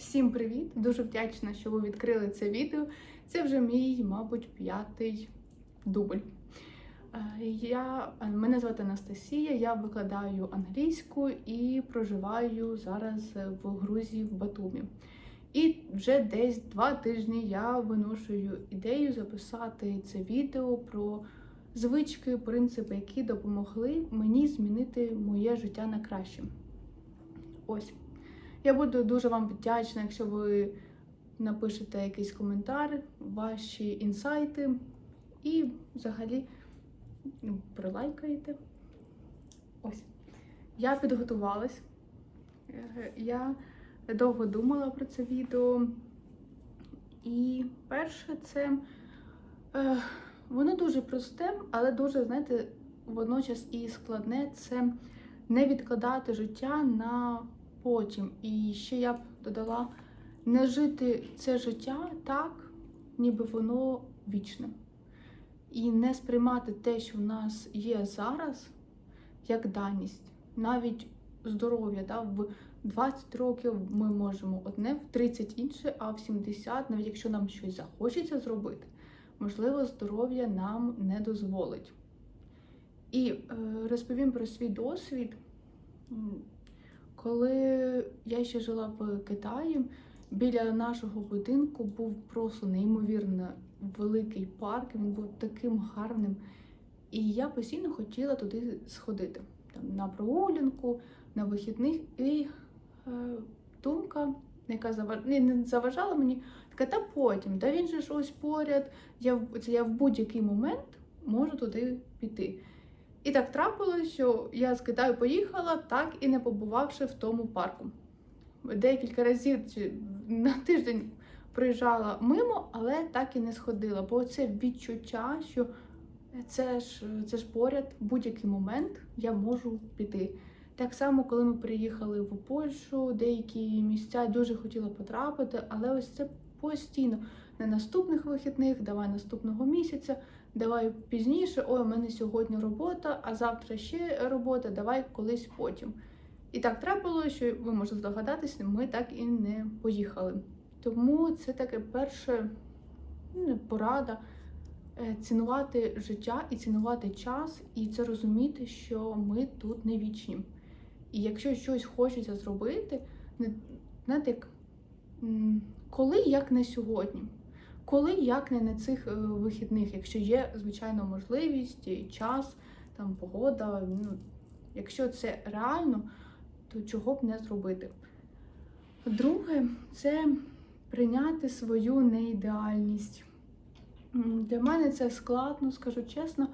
Всім привіт! Дуже вдячна, що ви відкрили це відео. Це вже мій, мабуть, п'ятий дубль. Е, Я, мене звати Анастасія, я викладаю англійську і проживаю зараз в Грузії в Батумі. І вже десь два тижні я виношую ідею записати це відео про звички, принципи, які допомогли мені змінити моє життя на краще. Ось. Я буду дуже вам вдячна, якщо ви напишете якийсь коментар, ваші інсайти і взагалі ну, прилайкаєте. Ось. Я підготувалась. Я довго думала про це відео. І перше, це е, воно дуже просте, але дуже, знаєте, водночас і складне це не відкладати життя на потім. І ще я б додала не жити це життя так, ніби воно вічне. І не сприймати те, що в нас є зараз, як даність. Навіть здоров'я. Да? В 20 років ми можемо одне, в 30 інше, а в 70, навіть якщо нам щось захочеться зробити, можливо, здоров'я нам не дозволить. І е, розповім про свій досвід. Коли я ще жила в Китаї, біля нашого будинку був просто неймовірно великий парк, він був таким гарним. І я постійно хотіла туди сходити там, на прогулянку, на вихідних. І е, думка, яка заваж... не заважала мені, така, та потім, та він же ж ось поряд, я, в- це я в будь-який момент можу туди піти. І так трапилось, що я з Китаю поїхала, так і не побувавши в тому парку. Декілька разів на тиждень проїжджала мимо, але так і не сходила. Бо це відчуття, що це ж, це ж поряд, в будь-який момент я можу піти. Так само, коли ми приїхали в Польщу, деякі місця дуже хотіла потрапити, але ось це постійно на наступних вихідних, давай наступного місяця, давай пізніше, ой, у мене сьогодні робота, а завтра ще робота, давай колись потім. І так трапилося, що ви можете здогадатися, ми так і не поїхали. Тому це таке перше ну, порада е, цінувати життя і цінувати час, і це розуміти, що ми тут не вічні. І якщо щось хочеться зробити, не знаєте, коли як не сьогодні, коли як не на цих е, вихідних, якщо є, звичайно, можливість, час, там погода, ну, якщо це реально, то чого б не зробити. Друге, це прийняти свою неідеальність. Для мене це складно, скажу чесно.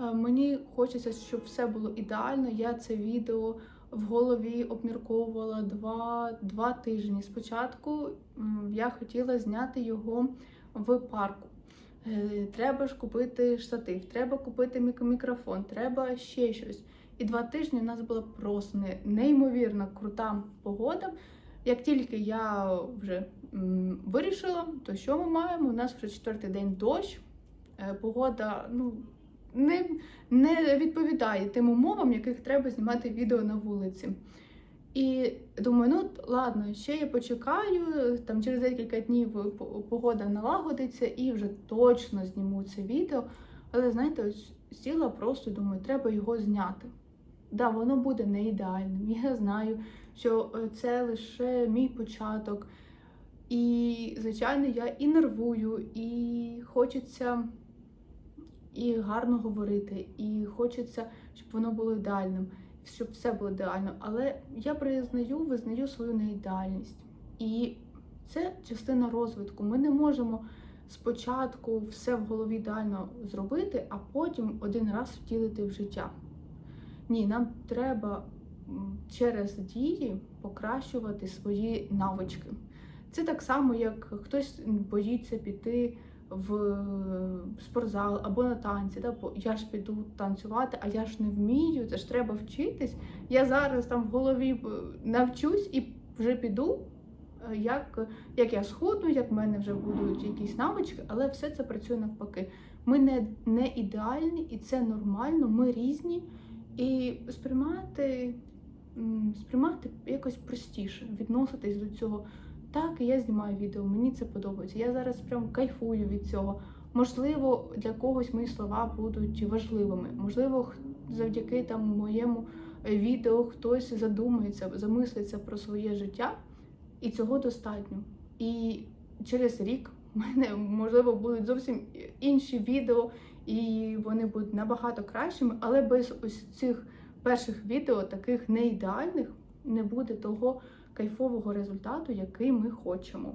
Е, Мені хочеться, щоб все було ідеально. Я це відео в голові обмірковувала два, два тижні. Спочатку я хотіла зняти його в парку. Е, Треба ж купити штатив, треба купити мікрофон, треба ще щось. І два тижні у нас була просто не- неймовірно крута погода. Як тільки я вже вирішила, то що ми маємо? У нас вже четвертий день дощ. Е, Погода ну, не, не відповідає тим умовам, яких треба знімати відео на вулиці. І думаю, ну ладно, ще я почекаю, там через декілька днів погода налагодиться і вже точно зніму це відео. Але знаєте, ось сіла просто думаю, треба його зняти. Да, воно буде не ідеальним. Я знаю, що е, це лише мій початок. І, звичайно, я і нервую, і хочеться і гарно говорити, і хочеться, щоб воно було ідеальним, щоб все було ідеально. Але я признаю, визнаю свою неідеальність. І це частина розвитку. Ми не можемо спочатку все в голові ідеально зробити, а потім один раз втілити в життя. Ні, нам треба через дії покращувати свої навички. Це так само, як хтось боїться піти в спортзал або на танці. Да? Бо я ж піду танцювати, а я ж не вмію, це ж треба вчитись. Я зараз там в голові е, навчусь і вже піду. е, Як, як я сходу, як в мене вже будуть якісь навички, але все це працює навпаки. Ми не, не ідеальні, і це нормально, ми різні. І сприймати, сприймати якось простіше, відноситись до цього так, я знімаю відео, мені це подобається. Я зараз прям кайфую від цього. Можливо, для когось мої слова будуть важливими. Можливо, завдяки там моєму е, відео хтось задумається, замислиться про своє життя, і цього достатньо. І через рік в мене можливо будуть зовсім інші відео, і вони будуть набагато кращими, але без ось цих перших відео, таких не ідеальних, не буде того кайфового результату, який ми хочемо.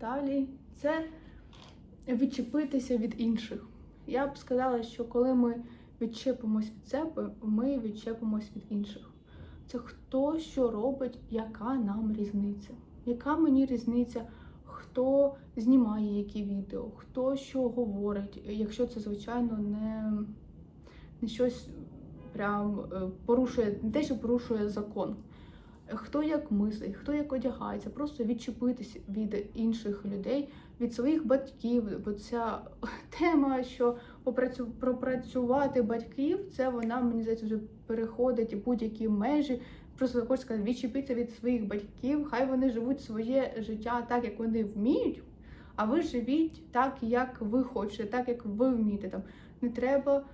Далі це відчепитися від інших. Я б сказала, що коли ми відчепимось від себе, ми відчепимось від інших. Це хто що робить, яка нам різниця? Яка мені різниця, хто знімає які відео, хто що говорить, якщо це, звичайно, не, не щось прям е, порушує, не те, що порушує закон. Хто як мислить, хто як одягається, просто відчепитися від інших людей, від своїх батьків. Бо ця тема, що попрацю- пропрацювати батьків, це вона, мені здається, вже переходить будь-які межі. Просто хочу сказати, відчепитися від своїх батьків, хай вони живуть своє життя так, як вони вміють, а ви живіть так, як ви хочете, так як ви вмієте. Там не треба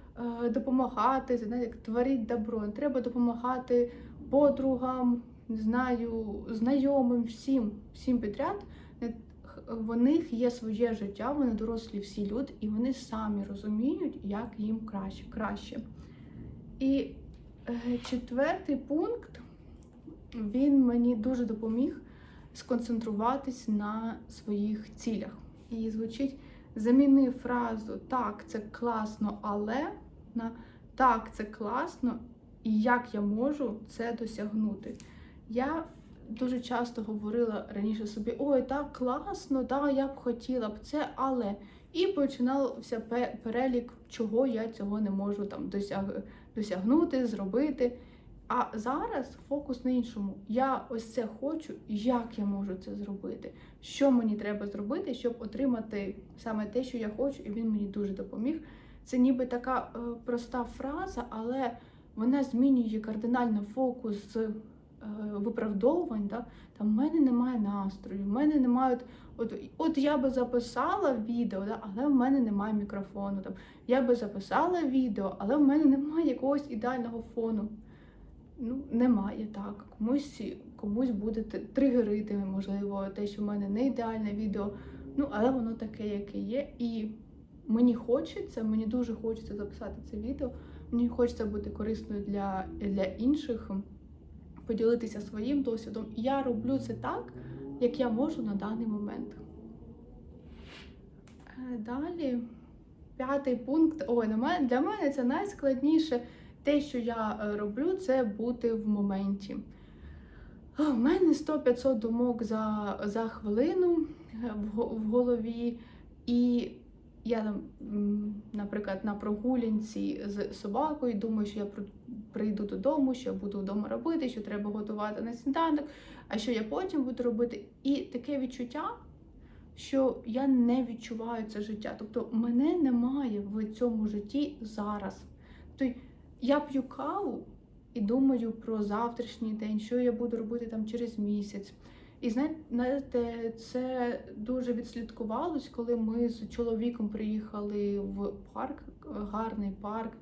е, допомагати, знаєте, як творіть добро, не треба допомагати подругам, не знаю, знайомим, всім, всім підряд. В них є своє життя, вони дорослі всі люди, і вони самі розуміють, як їм краще. краще. І е, четвертий пункт він мені дуже допоміг сконцентруватись на своїх цілях. І звучить заміни фразу так, це класно, але на так, це класно, і як я можу це досягнути. Я дуже часто говорила раніше собі: ой, так класно, да, я б хотіла б це, але. І починався перелік, чого я цього не можу там досяг... досягнути, зробити. А зараз фокус на іншому. Я ось це хочу, як я можу це зробити? Що мені треба зробити, щоб отримати саме те, що я хочу, і він мені дуже допоміг. Це ніби така е, проста фраза, але вона змінює кардинально фокус з виправдовувань. Да? Там в мене немає настрою, в мене немає. От, от я би записала відео, да, але в мене немає мікрофону. Там я би записала відео, але в мене немає якогось ідеального фону. Ну, немає так. Комусь комусь буде тригерити, можливо, те, що в мене не ідеальне відео. Ну, але воно таке, яке є. І мені хочеться, мені дуже хочеться записати це відео. Мені хочеться бути корисною для, для інших, поділитися своїм досвідом. І я роблю це так, як я можу на даний момент. Е, Далі, п'ятий пункт. Ой, для мене це найскладніше. Те, що я е, роблю, це бути в моменті. У мене 100-500 думок за, за хвилину е, в, в голові, і я наприклад, на прогулянці з собакою думаю, що я прийду додому, що я буду вдома робити, що треба готувати на сніданок, а що я потім буду робити. І таке відчуття, що я не відчуваю це життя. Тобто мене немає в цьому житті зараз. Тобто я п'ю каву і думаю про завтрашній день, що я буду робити там через місяць. І знаєте, це дуже відслідкувалось, коли ми з чоловіком приїхали в парк, гарний парк,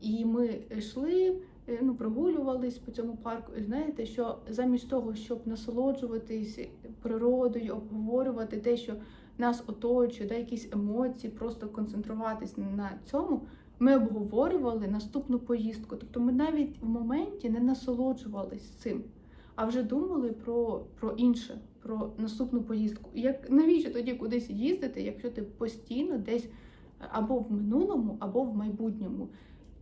і ми йшли, е, ну, прогулювались по цьому парку. І знаєте, що замість того, щоб насолоджуватись природою, обговорювати те, що нас оточує, да, якісь емоції, просто концентруватись на цьому, ми обговорювали наступну поїздку. Тобто ми навіть в моменті не насолоджувались цим, а вже думали про, про інше, про наступну поїздку. Як навіщо тоді кудись їздити, якщо ти постійно десь або в минулому, або в майбутньому?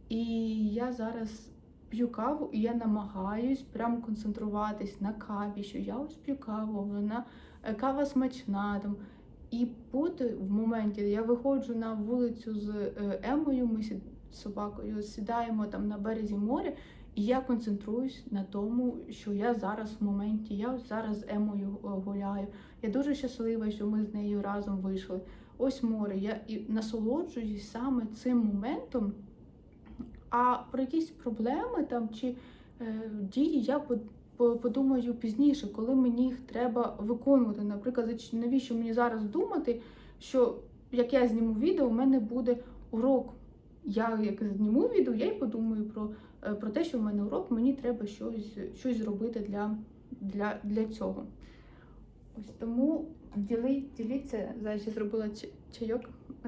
І я зараз п'ю каву, і я намагаюсь прям концентруватись на каві, що я ось п'ю каву, вона е, кава смачна там. І бути в моменті, я виходжу на вулицю з е, Емою, ми з собакою сідаємо там на березі моря, і я концентруюсь на тому, що я зараз в моменті, я зараз з Емою е, гуляю. Я дуже щаслива, що ми з нею разом вийшли. Ось море. Я і насолоджуюсь саме цим моментом. А про якісь проблеми там чи е, дії я подумаю пізніше, коли мені їх треба виконувати. Наприклад, навіщо мені зараз думати, що як я зніму відео, у мене буде урок. Я як зніму відео, я й подумаю про, про те, що в мене урок, мені треба щось, щось зробити для, для, для цього. Ось тому діли, діліться. Зараз я зробила чайок,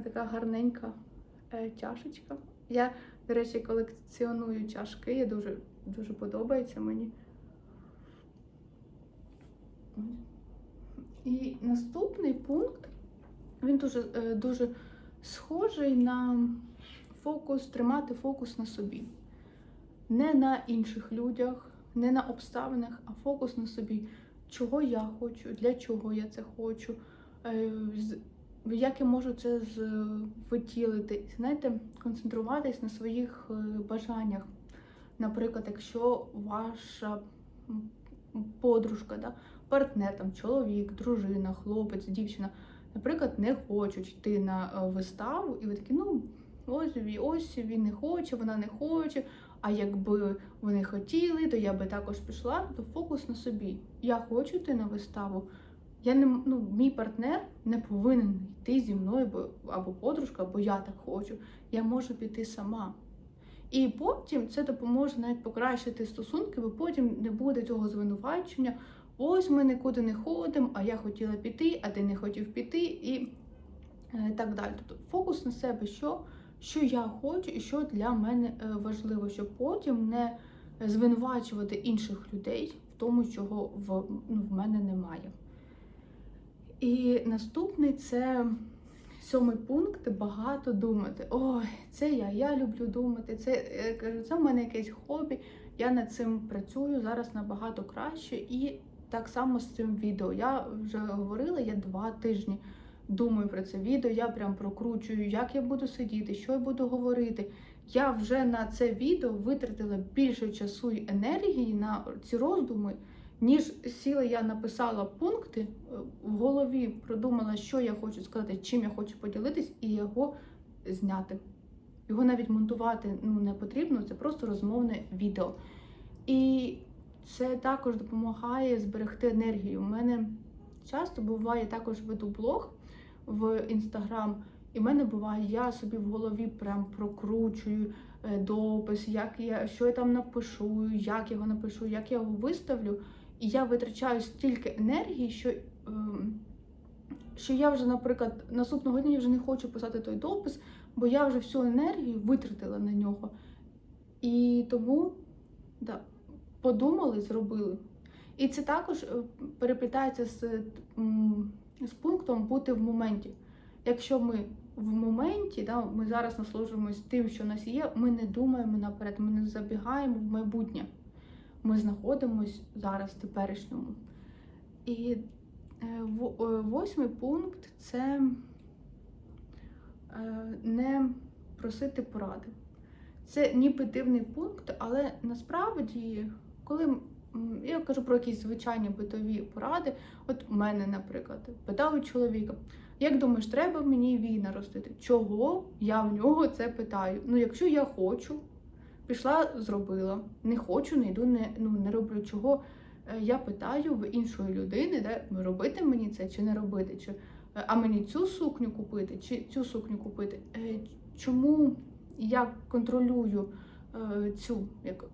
така гарненька е, чашечка. Я, до речі, колекціоную чашки, я дуже, дуже подобається мені. І наступний пункт, він дуже, е, дуже схожий на фокус, тримати фокус на собі. Не на інших людях, не на обставинах, а фокус на собі. Чого я хочу, для чого я це хочу, е, як я можу це витілити. Знаєте, концентруватись на своїх е, бажаннях. Наприклад, якщо ваша подружка, да, партнер, там, чоловік, дружина, хлопець, дівчина, наприклад, не хочуть йти на е, виставу, і ви такі, ну ось ось він не хоче, вона не хоче. А якби вони хотіли, то я би також пішла, то фокус на собі. Я хочу йти на виставу. Я не ну, мій партнер не повинен йти зі мною, бо або подружка, бо я так хочу. Я можу піти сама. І потім це допоможе навіть покращити стосунки, бо потім не буде цього звинувачення. Ось ми нікуди не ходимо, а я хотіла піти, а ти не хотів піти, і е, так далі. Тобто фокус на себе, що, що я хочу і що для мене е, важливо, щоб потім не звинувачувати інших людей в тому, чого в, ну, в мене немає. І наступний це сьомий пункт багато думати. Ой, це я, я люблю думати. Це я кажу, це в мене якесь хобі. Я над цим працюю зараз набагато краще. І так само з цим відео. Я вже говорила, я два тижні думаю про це відео. Я прям прокручую, як я буду сидіти, що я буду говорити. Я вже на це відео витратила більше часу і енергії на ці роздуми, ніж сіла я написала пункти е, в голові, продумала, що я хочу сказати, чим я хочу поділитись, і його зняти. Його навіть монтувати ну, не потрібно, це просто розмовне відео. І це також допомагає зберегти енергію. У мене часто буває також веду блог в інстаграм, і в мене буває, я собі в голові прям прокручую е, допис, як я, що я там напишу, як його напишу, як я його виставлю. І я витрачаю стільки енергії, що, ем, що я вже, наприклад, наступного дня я вже не хочу писати той допис, бо я вже всю енергію витратила на нього. І тому да, подумали, зробили. І це також е, переплітається з, з пунктом бути в моменті. Якщо ми в моменті, да, ми зараз насолоджуємось тим, що в нас є, ми не думаємо наперед, ми не забігаємо в майбутнє. Ми знаходимось зараз в теперішньому. І е, е, восьмий пункт це е, не просити поради. Це ніби дивний пункт, але насправді, коли я кажу про якісь звичайні битові поради, от в мене, наприклад, питав чоловіка, як думаєш, треба мені війна ростити? Чого я в нього це питаю? Ну, якщо я хочу, пішла, зробила, не хочу, не йду, не, ну, не роблю чого. Е, Я питаю в іншої людини, де робити мені це чи не робити, чи е, а мені цю сукню купити, чи цю сукню купити. Е, Чому я контролюю цю як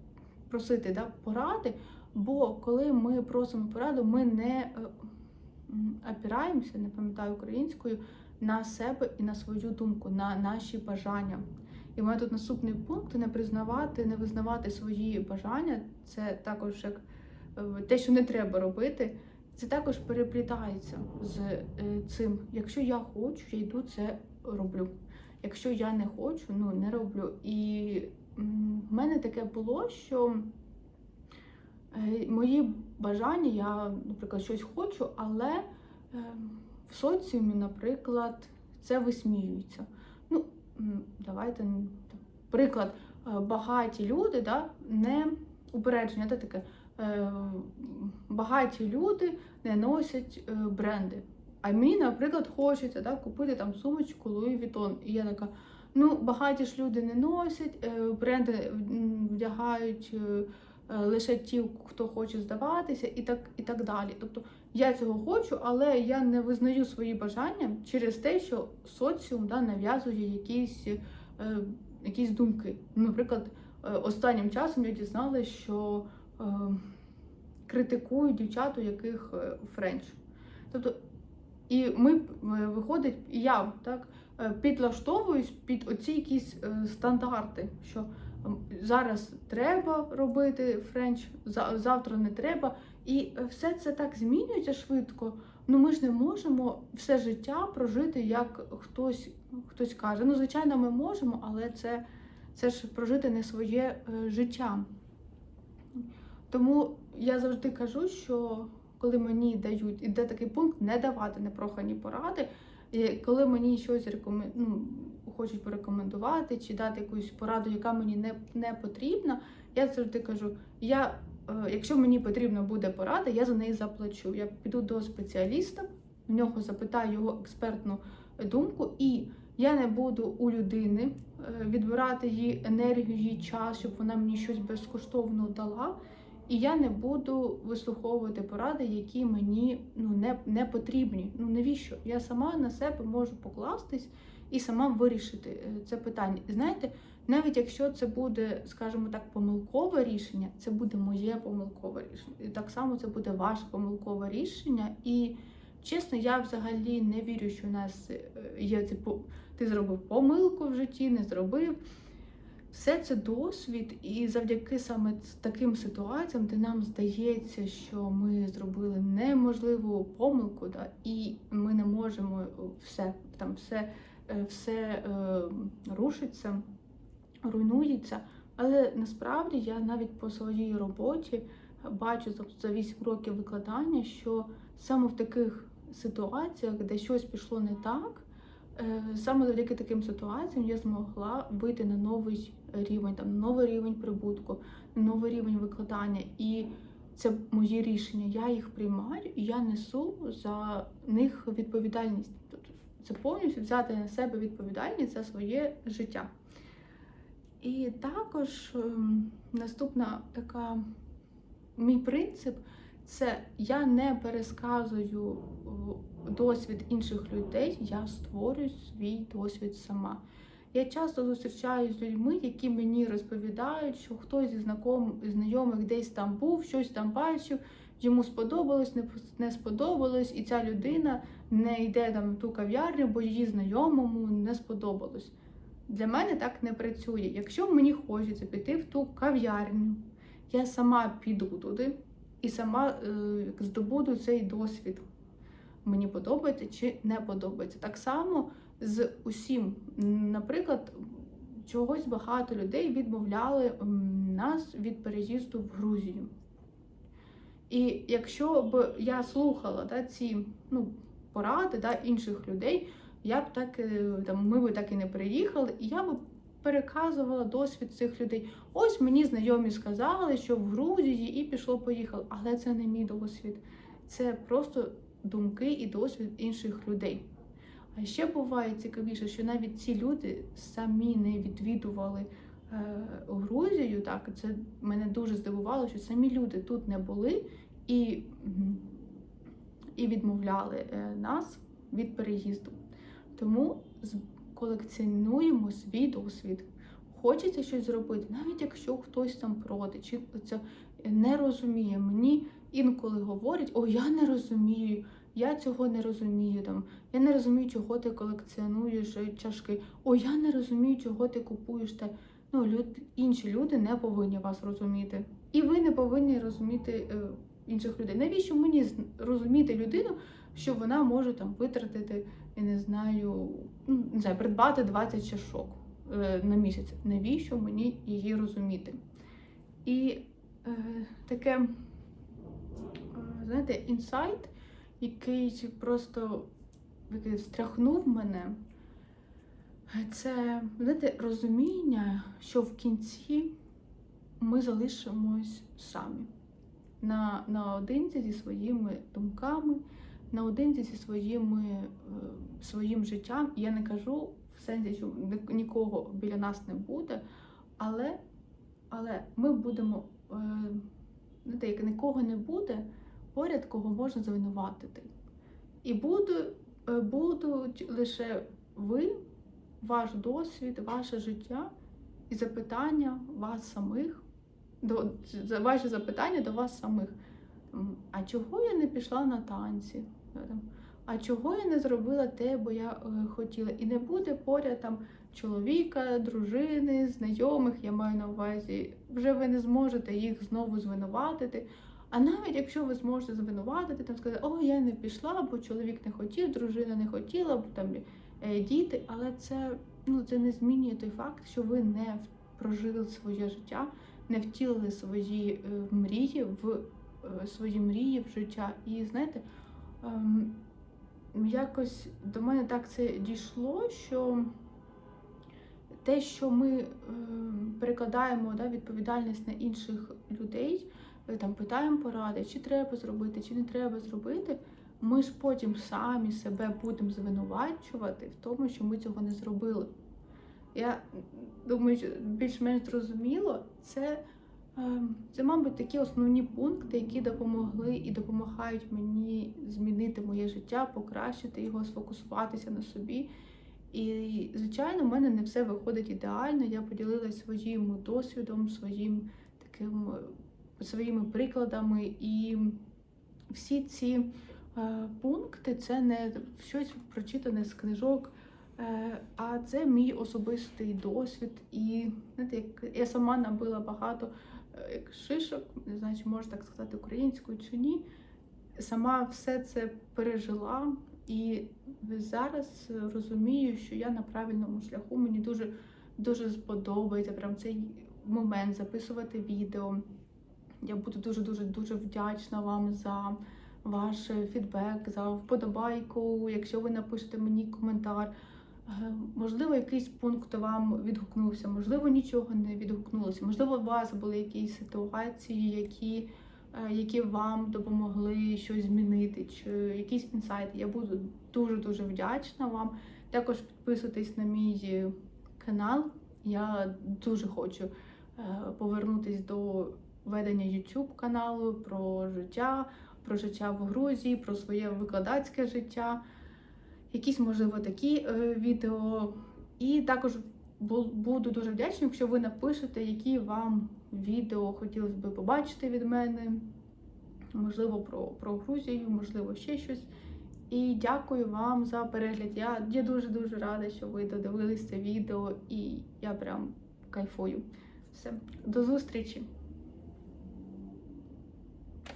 просити да, поради? Бо коли ми просимо пораду, ми не е, опираємося, не пам'ятаю українською, на себе і на свою думку, на наші бажання. І в мене тут наступний пункт не признавати, не визнавати свої бажання. Це також як е, те, що не треба робити. Це також переплітається з е, цим. Якщо я хочу, я йду це роблю. Якщо я не хочу, ну не роблю. І в мене таке було, що мої бажання, я, наприклад, щось хочу, але е, в соціумі, наприклад, це висміюється. Ну, давайте приклад, е, багаті люди, да, не упередження, це таке. е, Багаті люди не носять е, бренди. А мені, наприклад, хочеться да, купити там сумочку Louis Vuitton. І я така, ну, багаті ж люди не носять, е, бренди вдягають е, е, лише ті, хто хоче здаватися, і так, і так далі. Тобто я цього хочу, але я не визнаю свої бажання через те, що соціум да, нав'язує якісь, е, якісь думки. Наприклад, е, останнім часом я дізналася, що е, критикують дівчат, у яких е, френч. Тобто, і ми е, виходить, і я так е, підлаштовуюсь під оці якісь е, стандарти, що зараз треба робити френч, завтра не треба. І все це так змінюється швидко. Ну ми ж не можемо все життя прожити, як хтось, хтось каже. Ну, звичайно, ми можемо, але це, це ж прожити не своє е, життя. Тому я завжди кажу, що коли мені дають, іде такий пункт не давати непрохані поради, і коли мені щось рекомен... ну, хочуть порекомендувати чи дати якусь пораду, яка мені не, не потрібна, я завжди кажу: я, е, якщо мені потрібна буде порада, я за неї заплачу. Я піду до спеціаліста, в нього запитаю його експертну думку, і я не буду у людини е, відбирати її енергію, її час, щоб вона мені щось безкоштовно дала. І я не буду вислуховувати поради, які мені ну не, не потрібні. Ну навіщо? Я сама на себе можу покластись і сама вирішити е, це питання. Знаєте, навіть якщо це буде, скажімо так, помилкове рішення, це буде моє помилкове рішення. І так само це буде ваше помилкове рішення. І чесно, я взагалі не вірю, що у нас е, є по- ти зробив помилку в житті, не зробив. Все це досвід, і завдяки саме таким ситуаціям, де нам здається, що ми зробили неможливу помилку, да, і ми не можемо е, все там все, е, все е, рушиться, руйнується. Але насправді я навіть по своїй роботі бачу за, за 8 років викладання, що саме в таких ситуаціях, де щось пішло не так. Е, Саме завдяки таким ситуаціям я змогла вийти на новий рівень, там новий рівень прибутку, новий рівень викладання. І це мої рішення. Я їх приймаю і я несу за них відповідальність. Тобто це повністю взяти на себе відповідальність за своє життя. І також ем, наступна така мій принцип це я не пересказую е, досвід інших людей, я створюю свій досвід сама. Я часто зустрічаюся з людьми, які мені розповідають, що хтось зі знайомих десь там був, щось там бачив, йому сподобалось, не сподобалось, і ця людина не йде там в ту кав'ярню, бо її знайомому не сподобалось. Для мене так не працює. Якщо мені хочеться піти в ту кав'ярню, я сама піду туди і сама е, здобуду цей досвід. Мені подобається чи не подобається. Так само з усім. Наприклад, чогось багато людей відмовляли нас від переїзду в Грузію. І якщо б я слухала да, ці ну, поради да, інших людей, я б так е, там, ми б так і не приїхали, і я б переказувала досвід цих людей. Ось мені знайомі сказали, що в Грузії і пішло, поїхало. Але це не мій досвід. Це просто думки і досвід інших людей. А ще буває цікавіше, що навіть ці люди самі не відвідували е, Грузію. Так, це мене дуже здивувало, що самі люди тут не були і, і відмовляли е, нас від переїзду. Тому колекціонуємо свій досвід. Хочеться щось зробити, навіть якщо хтось там проти, чи це не розуміє. Мені інколи говорять, о, я не розумію, я цього не розумію. Там, я не розумію, чого ти колекціонуєш е, чашки. О, я не розумію, чого ти купуєш те. Ну, люд, інші люди не повинні вас розуміти. І ви не повинні розуміти е, інших людей. Навіщо мені розуміти людину, що вона може там витратити, я не знаю, не знаю, придбати 20 чашок е, на місяць. Навіщо мені її розуміти? І е, таке, е, знаєте, інсайт, який просто який встряхнув мене, це знаєте, розуміння, що в кінці ми залишимось самі на, наодинці зі своїми думками, наодинці зі своїми, е, своїм життям. Я не кажу в сенсі, що нікого біля нас не буде, але, але ми будемо е, знаєте, як нікого не буде, поряд кого можна звинуватити. І буду, е, будуть лише ви, ваш досвід, ваше життя і запитання вас самих, до, ваші запитання до вас самих. А чого я не пішла на танці? А чого я не зробила те, бо я е, хотіла? І не буде поряд там чоловіка, дружини, знайомих, я маю на увазі, вже ви не зможете їх знову звинуватити. А навіть якщо ви зможете звинуватити, там сказати, о, я не пішла, бо чоловік не хотів, дружина не хотіла, бо там е, діти, але це, ну, це не змінює той факт, що ви не прожили своє життя, не втілили свої е, мрії в свої мрії в життя. І знаєте, якось до мене так це дійшло, що те, що ми е, перекладаємо да, відповідальність на інших людей, е, там питаємо поради, чи треба зробити, чи не треба зробити. Ми ж потім самі себе будемо звинувачувати в тому, що ми цього не зробили. Я думаю, що більш-менш зрозуміло, це, це, мабуть, такі основні пункти, які допомогли і допомагають мені змінити моє життя, покращити його, сфокусуватися на собі. І, звичайно, в мене не все виходить ідеально. Я поділилася своїм досвідом, своїм таким своїми прикладами. І всі ці е, пункти це не щось прочитане з книжок, е, а це мій особистий досвід. І знаєте, як я сама набила багато як шишок, не знаю, чи можна так сказати українською чи ні. Сама все це пережила. І зараз розумію, що я на правильному шляху. Мені дуже дуже сподобається прям цей момент записувати відео. Я буду дуже дуже вдячна вам за ваш фідбек, за вподобайку. Якщо ви напишете мені коментар, Е, можливо, якийсь пункт вам відгукнувся, можливо, нічого не відгукнулося. Можливо, у вас були якісь ситуації, які е, які вам допомогли щось змінити, чи якісь інсайти. Я буду дуже-дуже вдячна вам. Також підписуйтесь на мій канал. Я дуже хочу е, повернутися до ведення YouTube каналу про життя, про життя в Грузії, про своє викладацьке життя. Якісь, можливо, такі е, відео. І також буду дуже вдячна, якщо ви напишете, які вам відео хотілося б побачити від мене. Можливо, про, про Грузію, можливо, ще щось. І дякую вам за перегляд. Я, я дуже-дуже рада, що ви додивились це відео, і я прям кайфую. Все, до зустрічі!